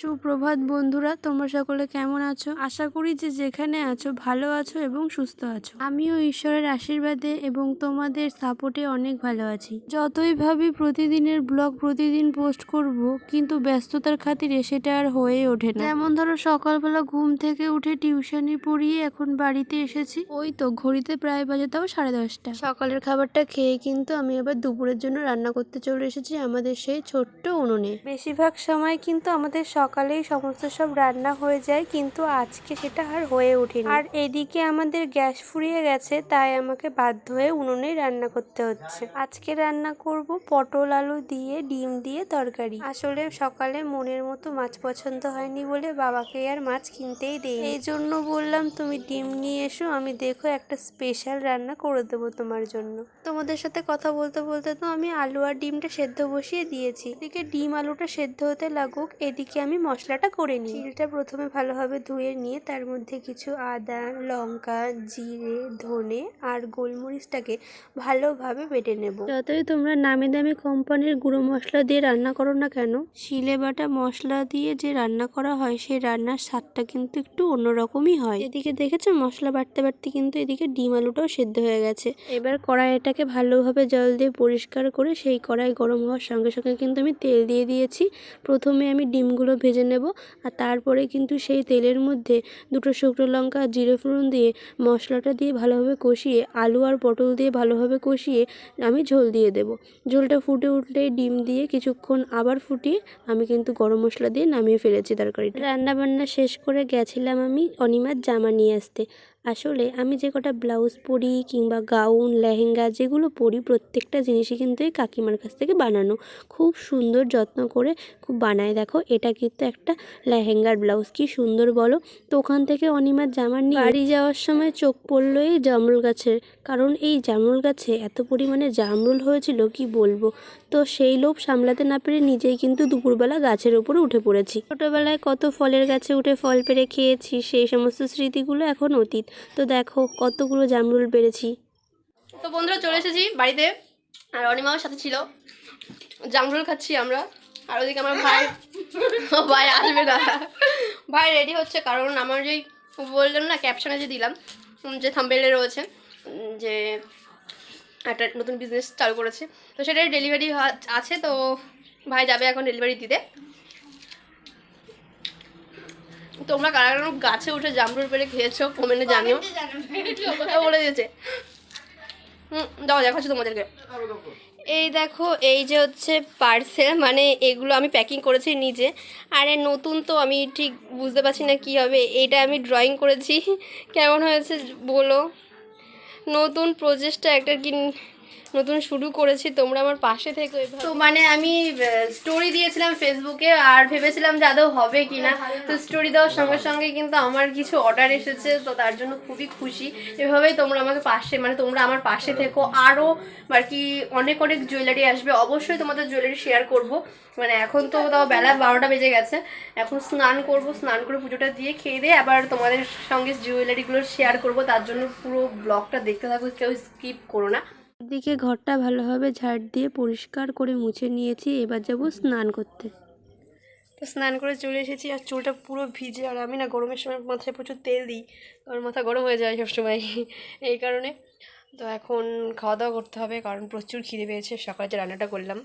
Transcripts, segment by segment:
সুপ্রভাত বন্ধুরা, তোমরা সকলে কেমন আছো? আশা করি যে যেখানে আছো ভালো আছো এবং সুস্থ আছো। আমিও ঈশ্বরের আশীর্বাদে এবং তোমাদের সাপোর্টে অনেক ভালো আছি। যতই ভাবি প্রতিদিনের ব্লগ প্রতিদিন পোস্ট করব, কিন্তু ব্যস্ততার খাতিরে সেটা আর হয়ে ওঠে না। যেমন ধরো, সকালবেলা ঘুম থেকে উঠে টিউশনি পড়িয়ে এখন বাড়িতে এসেছি। ওই তো, ঘড়িতে প্রায় বাজে তাও সাড়ে দশটা। সকালের খাবারটা খেয়ে কিন্তু আমি এবার দুপুরের জন্য রান্না করতে চলে এসেছি আমাদের সেই ছোট্ট উনুনে। বেশিরভাগ সময় কিন্তু আমাদের সকালেই সমস্ত সব রান্না হয়ে যায়, কিন্তু আজকে সেটা আর হয়ে ওঠেনি। আর এদিকে আমাদের গ্যাস ফুরিয়ে গেছে, তাই আমাকে বাধ্য হয়ে উনুনেই রান্না করতে হচ্ছে। আজকে রান্না করব পটল আলু দিয়ে, ডিম দিয়ে তরকারি। আসলে সকালে মনের মতো মাছ পছন্দ হয়নি বলে বাবাকে আর মাছ কিনতেই দেই এই জন্য বললাম, তুমি ডিম নিয়ে এসো, আমি দেখো একটা স্পেশাল রান্না করে দেবো তোমার জন্য। তোমাদের সাথে কথা বলতে বলতে তো আমি আলু আর ডিমটা সেদ্ধ বসিয়ে দিয়েছি। এদিকে ডিম আলুটা সেদ্ধ হতে লাগুক, এদিকে আমি মশলাটা করে নিই। চিলটা প্রথমে ভালোভাবে ধুয়ে নিয়ে তার মধ্যে কিছু আদা লঙ্কা জিরে ধনে আর গোলমরিচটাকে ভালোভাবে বেটে নেব। যতই তোমরা নামি দামি কোম্পানির গুঁড়ো মশলা দিয়ে রান্না করো না কেন শিলে বাটা মশলা দিয়ে যে রান্না করা হয় সেই রান্নার স্বাদটা কিন্তু একটু অন্যরকমই হয়। এদিকে দেখেছ মশলা বাটতে বাটতে কিন্তু এদিকে ডিম আলুটাও সেদ্ধ হয়ে গেছে। এবার কড়াইটাকে ভালোভাবে জল দিয়ে পরিষ্কার করে সেই কড়াই গরম হওয়ার সঙ্গে সঙ্গে কিন্তু আমি তেল দিয়ে দিয়েছি। প্রথমে আমি ডিমগুলো ভেজে নেব। আর তারপরে কিন্তু সেই তেলের মধ্যে দুটো শুকনো লঙ্কা, জিরে ফোড়ন দিয়ে মশলাটা দিয়ে ভালোভাবে কষিয়ে, আলু আর পটল দিয়ে ভালোভাবে কষিয়ে আমি ঝোল দিয়ে দেব। ঝোলটা ফুটে উঠলে ডিম দিয়ে কিছুক্ষণ আবার ফুটিয়ে আমি কিন্তু গরম মশলা দিয়ে নামিয়ে ফেলেছি তরকারিটা। রান্নাবান্না শেষ করে গেছিলাম আমি অনিমার জামা নিয়ে আসতে। আসলে আমি যে কটা ব্লাউজ পরি কিংবা গাউন, লেহেঙ্গা যেগুলো পরি প্রত্যেকটা জিনিসই কিন্তু এই কাকিমার কাছ থেকে বানানো। খুব সুন্দর, যত্ন করে খুব বানায়। দেখো, এটা কিন্তু একটা লেহেঙ্গার ব্লাউজ। কি সুন্দর বলো? তো ওখান থেকে অনিমার জামা নিয়ে বাড়ি যাওয়ার সময় চোখ পড়ল এই জামরুল গাছের। কারণ এই জামরুল গাছে এত পরিমাণে জামরুল হয়েছিল, কি বলব? তো সেই লোভ সামলাতে না পেরে নিজেই কিন্তু দুপুরবেলা গাছের উপরে উঠে পড়েছি। ছোটোবেলায় কত ফলের গাছে উঠে ফল পেরে খেয়েছি, সেই সমস্ত স্মৃতিগুলো এখন অতীত। তো দেখো কতগুলো জামরুল পেরেছি। তো বন্ধুরা চলে এসেছি বাড়িতে আর অনিমাও সাথে ছিল। জামরুল খাচ্ছি আমরা। আর ওদিকে আমার ভাই ভাই আসবে না ভাই রেডি হচ্ছে কারণ আমার যেই বললাম না ক্যাপশনে যে দিলাম যে থাম্বেলে রয়েছে যে একটা নতুন বিজনেস চালু করেছে। তো সেটাই ডেলিভারি আছে তো ভাই যাবে এখন ডেলিভারি দিতে। তোমরা কারা কারা গাছে উঠে জামরুল পেরে খেয়েছো? কমেন্টে জানিও। বলে দিয়েছে। হুম দাও দেখাচ্ছি তোমাদেরকে। এই দেখো এই যে হচ্ছে পার্সেল মানে এগুলো আমি প্যাকিং করেছি নিজে। আরে নতুন তো আমি ঠিক বুঝতে পারছি না কি হবে। এটা আমি ড্রয়িং করেছি। কেমন হয়েছে বলো? নতুন প্রচেষ্টা একটা কি নতুন শুরু করেছি, তোমরা আমার পাশে থেকে তো মানে আমি স্টোরি দিয়েছিলাম ফেসবুকে আর ভেবেছিলাম যে আদৌ হবে কি না তো স্টোরি দেওয়ার সঙ্গে সঙ্গে কিন্তু আমার কিছু অর্ডার এসেছে, তো তার জন্য খুবই খুশি। এভাবেই তোমরা আমাকে পাশে মানে তোমরা আমার পাশে থেকো। আরও আর কি অনেক অনেক জুয়েলারি আসবে। অবশ্যই তোমাদের জুয়েলারি শেয়ার করব। মানে এখন তো তাও বেলা বারোটা বেজে গেছে। এখন স্নান করব, স্নান করে পুজোটা দিয়ে খেয়ে দিয়ে আবার তোমাদের সঙ্গে জুয়েলারিগুলো শেয়ার করব। তার জন্য পুরো ব্লগটা দেখতে থাকো, কেউ স্কিপ করো না। এদিকে ঘরটা ভালোভাবে ঝাড় দিয়ে পরিষ্কার করে মুছে নিয়েছি। এবার যাব স্নান করতে। তো স্নান করে চলে এসেছি আর চুলটা পুরো ভিজে আর আমি না গরমের সময় মাথায় প্রচুর তেল দিই আমার মাথা গরম হয়ে যায় সবসময়। এই কারণে তো এখন খাওয়া দাওয়া করতে হবে, কারণ প্রচুর খিদে পেয়েছে। সকালে যে রান্নাটা করলাম,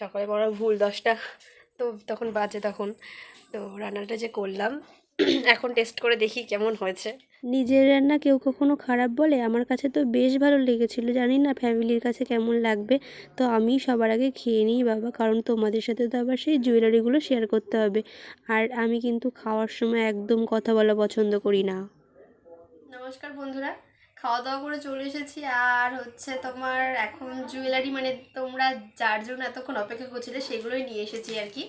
সকালে বড় ভুল দশটা, তো তখন বাজে তখন। তো রান্নাটা যে করলাম, এখন টেস্ট করে দেখি কেমন হয়েছে। নিজের রান্না কেউ কখনো খারাপ বলে? আমার কাছে তো বেশ ভালো লেগেছিল। জানি না ফ্যামিলির কাছে কেমন লাগবে। তো আমি সবার আগে খেয়ে নিই বাবা, কারণ তোমাদের সাথে তো আবার সেই জুয়েলারিগুলো শেয়ার করতে হবে। আর আমি কিন্তু খাওয়ার সময় একদম কথা বলা পছন্দ করি না। নমস্কার বন্ধুরা খাওয়া দাওয়া করে চলে এসেছি। আর হচ্ছে তোমার এখন জুয়েলারি মানে তোমরা যার জন্য এতক্ষণ অপেক্ষা করছিলে, সেগুলোই নিয়ে এসেছি আর কি।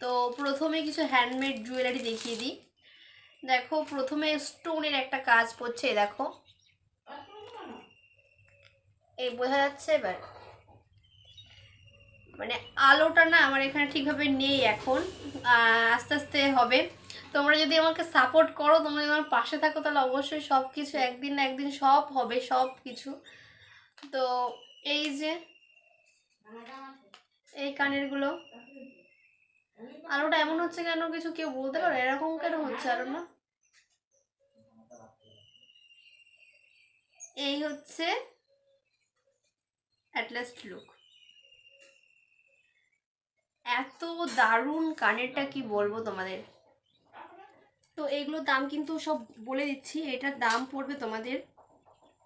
তো প্রথমে কিছু হ্যান্ডমেড জুয়েলারি দেখিয়ে দিই। দেখো, প্রথমে স্টোনের একটা কাজ পড়ছে, দেখো। এই বোঝা যাচ্ছে এবার? মানে আলোটা না আমার এখানে ঠিকভাবে নেই এখন। আস্তে আস্তে হবে। তোমরা যদি আমাকে সাপোর্ট করো, তোমরা যদি আমার পাশে থাকো, তাহলে অবশ্যই সব কিছু একদিন না একদিন সব হবে সব কিছু তো এই যে, এই কানেরগুলো। আলোটা এমন হচ্ছে কেন? কিছু কেউ বলতে পারো? এরকম কেন হচ্ছে? আলো না? এই হচ্ছে অ্যাটলাস্ট লুক এত দারুণ কানেরটা কি বলব তোমাদের? তো এইগুলোর দাম কিন্তু সব বলে দিচ্ছি এটার দাম পড়বে তোমাদের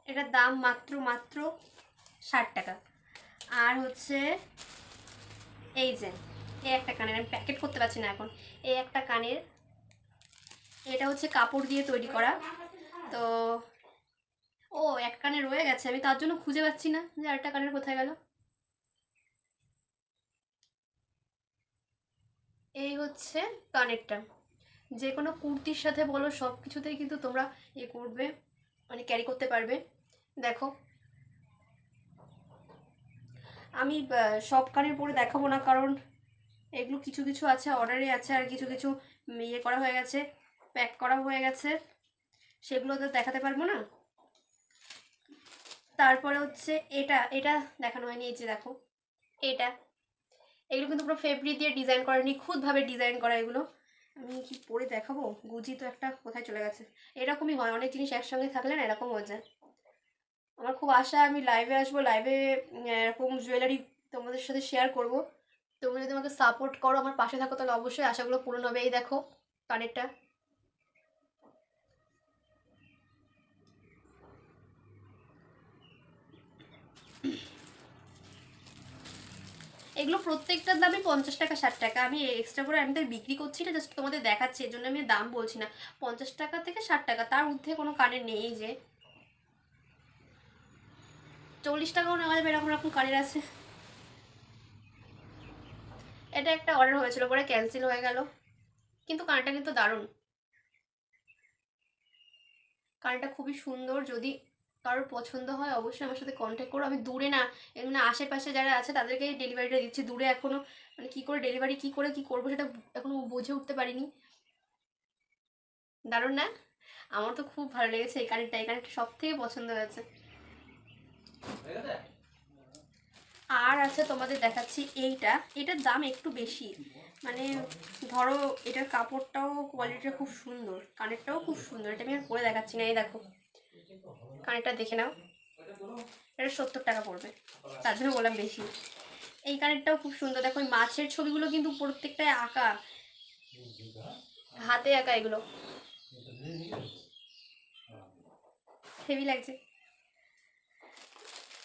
এটার দাম মাত্র মাত্র ষাট টাকা। আর হচ্ছে এই যে, এই একটা কানের, আমি প্যাকেট করতে পারছি না এখন। এই একটা কানের, এটা হচ্ছে কাপড় দিয়ে তৈরি করা। তো ও, এক কানে রয়ে গেছে, আমি তার জন্য খুঁজে পাচ্ছি না যে আরেকটা কানের কোথায় গেল। এই হচ্ছে কানেরটা। যে কোনো কুর্তির সাথে বলো, সব কিছুতেই কিন্তু তোমরা এ করবে মানে ক্যারি করতে পারবে। দেখো। আমি সব কানের পরে দেখাবো না, কারণ এগুলো কিছু কিছু আছে অর্ডারে আছে, আর কিছু কিছু ইয়ে করা হয়ে গেছে প্যাক করা হয়ে গেছে। সেগুলো তো দেখাতে পারব না? তারপরে হচ্ছে এটা এটা দেখানো হয়নি, এই যে দেখো, এটা। এগুলো কিন্তু পুরো ফেব্রিক দিয়ে ডিজাইন করা, নিখুঁতভাবে ডিজাইন করা এগুলো। আমি কি পরে দেখাবো? গুজি তো একটা কোথায় চলে গেছে। এরকমই হয়, অনেক জিনিস একসঙ্গে থাকলে না এরকম হয়ে যায়। আমার খুব আশা, আমি লাইভে আসব লাইভে এরকম জুয়েলারি তোমাদের সাথে শেয়ার করব। তোমরা যদি আমাকে সাপোর্ট করো, আমার পাশে থাকো, তাহলে অবশ্যই আশাগুলো পূরণ হবে। এই দেখো কানেরটা এগুলো প্রত্যেকটার দামই পঞ্চাশ টাকা, ষাট টাকা। আমি এক্সট্রা করে আমি তো বিক্রি করছি না জাস্ট তোমাদের দেখাচ্ছি, এর জন্য আমি দাম বলছি না। পঞ্চাশ টাকা থেকে ষাট টাকা, তার ঊর্ধ্বে কোনো কানের নেই যে। চল্লিশ টাকাও নেওয়া যাবে এরকম এরকম কানের আছে। এটা একটা অর্ডার হয়েছিল, পরে ক্যান্সেল হয়ে গেল। কিন্তু কানটা কিন্তু দারুণ। কানটা খুবই সুন্দর, যদি কারোর পছন্দ হয়, অবশ্যই আমার সাথে কন্ট্যাক্ট করো। আমি দূরে না মানে আশেপাশে যারা আছে তাদেরকে ডেলিভারিটা দিচ্ছি। দূরে এখনও মানে কী করে ডেলিভারি কী করে, কি করব সেটা এখনও বুঝে উঠতে পারিনি। দারুণ না? আমার তো খুব ভালো লেগেছে এই কানেরটা এই কানেরটা সব থেকে পছন্দ হয়েছে। আর আছে তোমাদের দেখাচ্ছি এইটা। এটার দাম একটু বেশি। মানে ধরো, এটার কাপড়টাও কোয়ালিটিটা খুব সুন্দর। কানেরটাও খুব সুন্দর। এটা আমি আর পরে দেখাচ্ছি না। এই দেখো। কানেরটা দেখে নাও। এটা সত্তর টাকা পড়বে। তার জন্য বললাম বেশি। এই কানেরটাও খুব সুন্দর। দেখো মাছের ছবিগুলো কিন্তু প্রত্যেকটাই আঁকা। হাতে আঁকা এগুলো। হেভি লাগছে।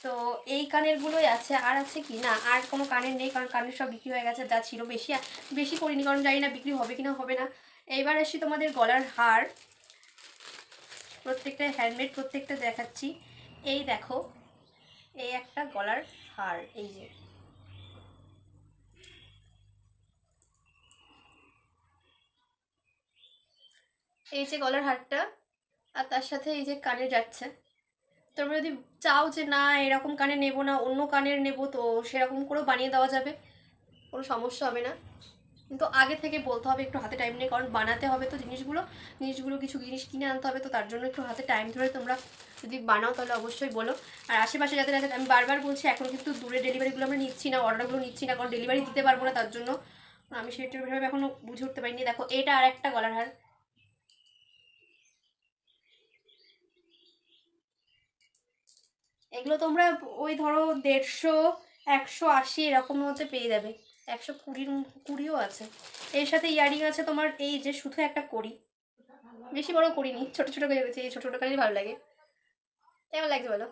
তো এই কানেরগুলোই আছে। আর আছে কি? না, আর কোনো কানের নেই, কারণ কানের সব বিক্রি হয়ে গেছে, যা ছিল বেশি। বেশি করিনি, কারণ জানি না বিক্রি হবে কি না হবে না। এইবার আসি তোমাদের গলার হার। প্রত্যেকটা হ্যান্ডমেড প্রত্যেকটা দেখাচ্ছি। এই দেখো, এই একটা গলার হার, এই যে। এই যে গলার হারটা, আর তার সাথে এই যে কানে যাচ্ছে। তোমরা যদি চাও যে না, এরকম কানে নেব না, অন্য কানের নেব, তো সেরকম করেও বানিয়ে দেওয়া যাবে। কোনো সমস্যা হবে না। কিন্তু আগে থেকে বলতে হবে একটু হাতে টাইম নেই, কারণ বানাতে হবে তো জিনিসগুলো জিনিসগুলো কিছু জিনিস কিনে আনতে হবে তো তার জন্য একটু হাতে টাইম ধরে তোমরা যদি বানাও তাহলে অবশ্যই বলো। আর আশেপাশে যাদের আছে, আমি বারবার বলছি, এখন কিন্তু দূরে ডেলিভারিগুলো আমরা নিচ্ছি না অর্ডারগুলো নিচ্ছি না, কারণ ডেলিভারি দিতে পারব না তার জন্য। আমি সেটার ভাবে এখনও বুঝে উঠতে পারিনি। দেখো, এটা আর একটা গলার হার। এগুলো তোমরা ওই ধরো দেড়শো, একশো, আশি এরকম মধ্যে পেয়ে যাবে। একশো কুড়ির কুড়িও আছে। এর সাথে ইয়ারিং আছে তোমার এই যে শুধু একটা করি বেশি বড় করিনি ছোটো ছোটো করে এই ছোটো ছোট ভালো লাগে। কেমন লাগছে বলো?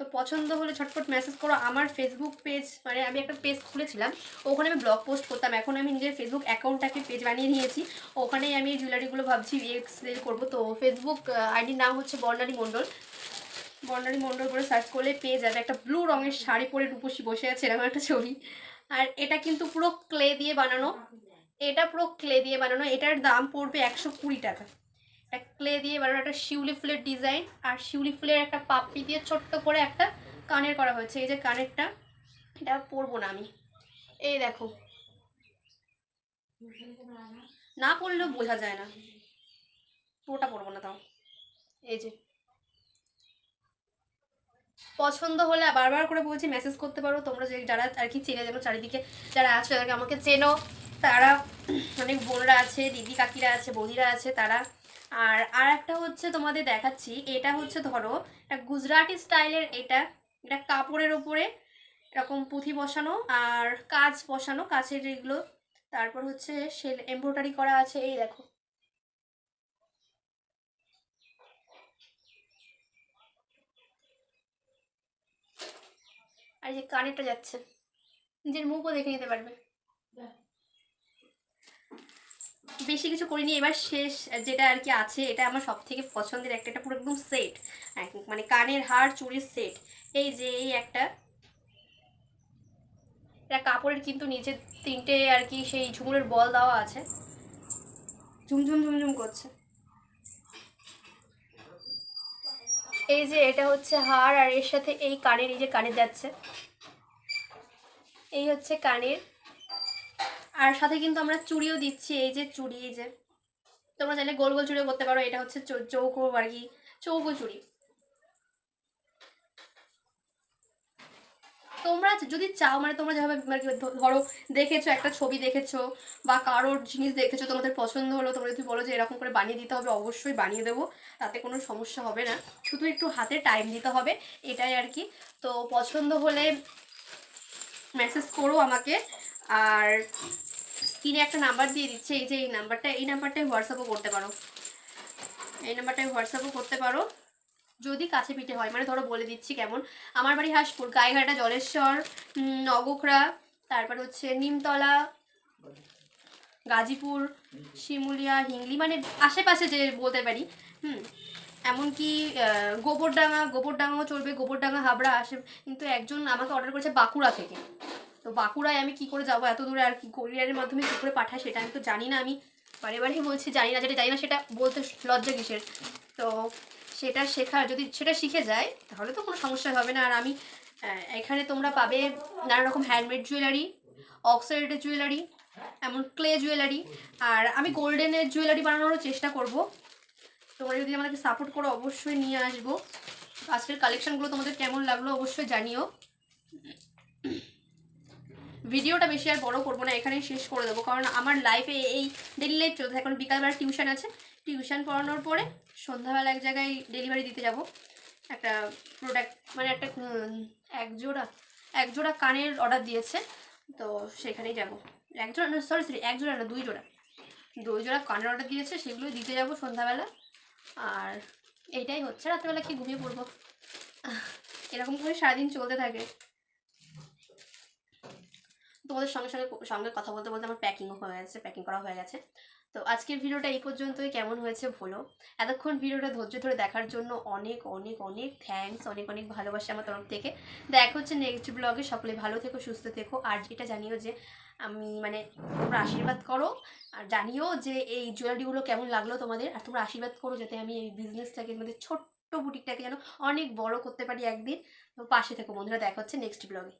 তো পছন্দ হলে ছটফট মেসেজ করো। আমার ফেসবুক পেজ মানে আমি একটা পেজ খুলেছিলাম, ওখানে আমি ব্লগ পোস্ট করতাম। এখন আমি নিজের ফেসবুক অ্যাকাউন্টটাকে পেজ বানিয়ে নিয়েছি। ওখানেই আমি জুয়েলারিগুলো ভাবছি এক্সেল করব। তো ফেসবুক আইডির নাম হচ্ছে বর্ণালী মণ্ডল। বর্ণালী মণ্ডল করে সার্চ করলে পেয়ে যাবে। একটা ব্লু রঙের শাড়ি পরে রূপসী বসে আছে এরকম একটা ছবি। আর এটা কিন্তু পুরো ক্লে দিয়ে বানানো। এটা পুরো ক্লে দিয়ে বানানো। এটার দাম পড়বে একশো কুড়ি টাকা। একটা ক্লে দিয়ে বানানো একটা শিউলি ফুলের ডিজাইন আর শিউলি ফুলের একটা পাপড়ি দিয়ে ছোট্ট করে একটা কানের করা হয়েছে। এই যে কানেরটা, এটা পরবো না আমি। এই দেখো। না পড়লেও বোঝা যায় না। পুরোটা পরবো না তাও। এই যে। পছন্দ হলে বারবার করে বলছি মেসেজ করতে পারো। তোমরা যে যারা আর কি চেনে যেন চারিদিকে যারা আছো, যাদেরকে আমাকে চেনো, তারা অনেক বোনরা আছে, দিদি কাকিরা আছে, বৌদিরা আছে, তারা। আর আর একটা হচ্ছে তোমাদের দেখাচ্ছি, এটা হচ্ছে ধরো, এটা গুজরাটি স্টাইলের এটা। এটা কাপড়ের ওপরে এরকম পুঁথি বসানো আর কাজ বসানো কাছের এগুলো। তারপর হচ্ছে সেল এমব্রয়ডারি করা আছে, এই দেখো। আর যে কানেরটা যাচ্ছে। নিজের মুখও দেখে নিতে পারবে। বেশি কিছু করিনি, এবার শেষ যেটা আর কি আছে, এটা আমার সব থেকে পছন্দের একটা, এটা পুরো একদম সেট মানে কানের হার চুরির সেট এই যে, এই একটা। এটা কাপড়ের কিন্তু নিচে তিনটে আর কি সেই ঝুমুরের বল দেওয়া আছে। ঝুমঝুম ঝুমঝুম করছে। এই যে এটা হচ্ছে হার আর এর সাথে এই কানের, এই যে কানের যাচ্ছে। এই হচ্ছে কানের। আর সাথে কিন্তু আমরা চুড়িও দিচ্ছি, এই যে চুড়ি, এই যে। তোমরা চাইলে গোল গোল চুড়িও করতে পারো, এটা হচ্ছে চৌকো আর কি, চৌকো চুড়ি। তোমরা যদি চাও মানে তোমরা যেভাবে মানে ধরো দেখেছ, একটা ছবি দেখেছ বা কারোর জিনিস দেখেছ, তোমাদের পছন্দ হলো, তোমরা যদি বলো যে এরকম করে বানিয়ে দিতে হবে, অবশ্যই বানিয়ে দেবো। তাতে কোনো সমস্যা হবে না। শুধু একটু হাতে টাইম দিতে হবে, এটাই আর কি। তো পছন্দ হলে মেসেজ করো আমাকে। আর স্ক্রিনে একটা নাম্বার দিয়ে দিচ্ছে, এই যে এই নাম্বারটা এই নাম্বারটাই হোয়াটসঅ্যাপও করতে পারো। এই নাম্বারটায় হোয়াটসঅ্যাপও করতে পারো। যদি কাছে পিঠে হয় মানে ধরো বলে দিচ্ছি কেমন। আমার বাড়ি হাসপুর গায়েঘাটা জলেশ্বর নগোখরা, তারপর হচ্ছে নিমতলা, গাজীপুর, শিমুলিয়া, হিংলি মানে আশেপাশে যে বলতে পারি, হুম। এমনকি গোবরডাঙ্গা, গোবরডাঙ্গাও চলবে, গোবরডাঙ্গা, হাবড়া, আসে, কিন্তু একজন আমাকে অর্ডার করেছে বাঁকুড়া থেকে। তো বাঁকুড়ায় আমি কি করে যাব? এত দূরে আর কি কোরিয়ারের মাধ্যমে কী করে পাঠায় সেটা আমি তো জানি না আমি। বারে বারে বলছি, জানি না যেটা, জানি না সেটা বলতে লজ্জা কিসের। তো সেটা শেখা যদি সেটা শিখে যায়, তাহলে তো কোনো সমস্যা হবে না। আর আমি এখানে তোমরা পাবে নানা রকম হ্যান্ডমেড জুয়েলারি অক্সাইডের জুয়েলারি এমন ক্লে জুয়েলারি আর আমি গোল্ডেনের জুয়েলারি বানানোরও চেষ্টা করব। তোমরা যদি আমাদেরকে সাপোর্ট করো, অবশ্যই নিয়ে আসব। আজকের কালেকশানগুলো তোমাদের কেমন লাগল অবশ্যই জানিও। ভিডিওটা বেশি আর বড় করব না, এখানেই শেষ করে দেবো। কারণ আমার লাইফে এই ডেলি লাইফ চলতে কারণ বিকালবেলা টিউশন আছে। টিউশন পড়ানোর পরে সন্ধ্যাবেলা এক জায়গায় ডেলিভারি দিতে যাব। একটা প্রোডাক্ট মানে একটা এক জোড়া এক জোড়া কানের অর্ডার দিয়েছে, তো সেখানেই যাব। এক জোড়া, না সরি সরি এক জোড়া না, দুই জোড়া। দুই জোড়া কানের অর্ডার দিয়েছে সেগুলো দিতে যাব সন্ধ্যাবেলা। আর এইটাই হচ্ছে, রাত্রেবেলা কি ঘুমিয়ে পড়ব? এরকম করে সারাদিন চলতে থাকে। তোমাদের সঙ্গে সঙ্গে সঙ্গে কথা বলতে বলতে আমার প্যাকিংও হয়ে গেছে প্যাকিং করা হয়ে গেছে। তো আজকের ভিডিওটা এই পর্যন্তই। কেমন হয়েছে বলো। এতক্ষণ ভিডিওটা ধৈর্য ধরে দেখার জন্য অনেক অনেক অনেক থ্যাঙ্কস অনেক অনেক ভালোবাসা আমার তরফ থেকে। দেখা হচ্ছে নেক্সট ব্লগে সকলে ভালো থেকো, সুস্থ থেকো। আর এটা জানিও যে আমি মানে তোমরা আশীর্বাদ করো। আর জানিও যে এই জুয়েলারিগুলো কেমন লাগল তোমাদের। আর তোমরা আশীর্বাদ করো যাতে আমি এই বিজনেসটাকে মানে ছোট্ট বুটিকটাকে যেন অনেক বড় করতে পারি একদিন। তো পাশে থেকো বন্ধুরা। দেখা হচ্ছে নেক্সট ব্লগে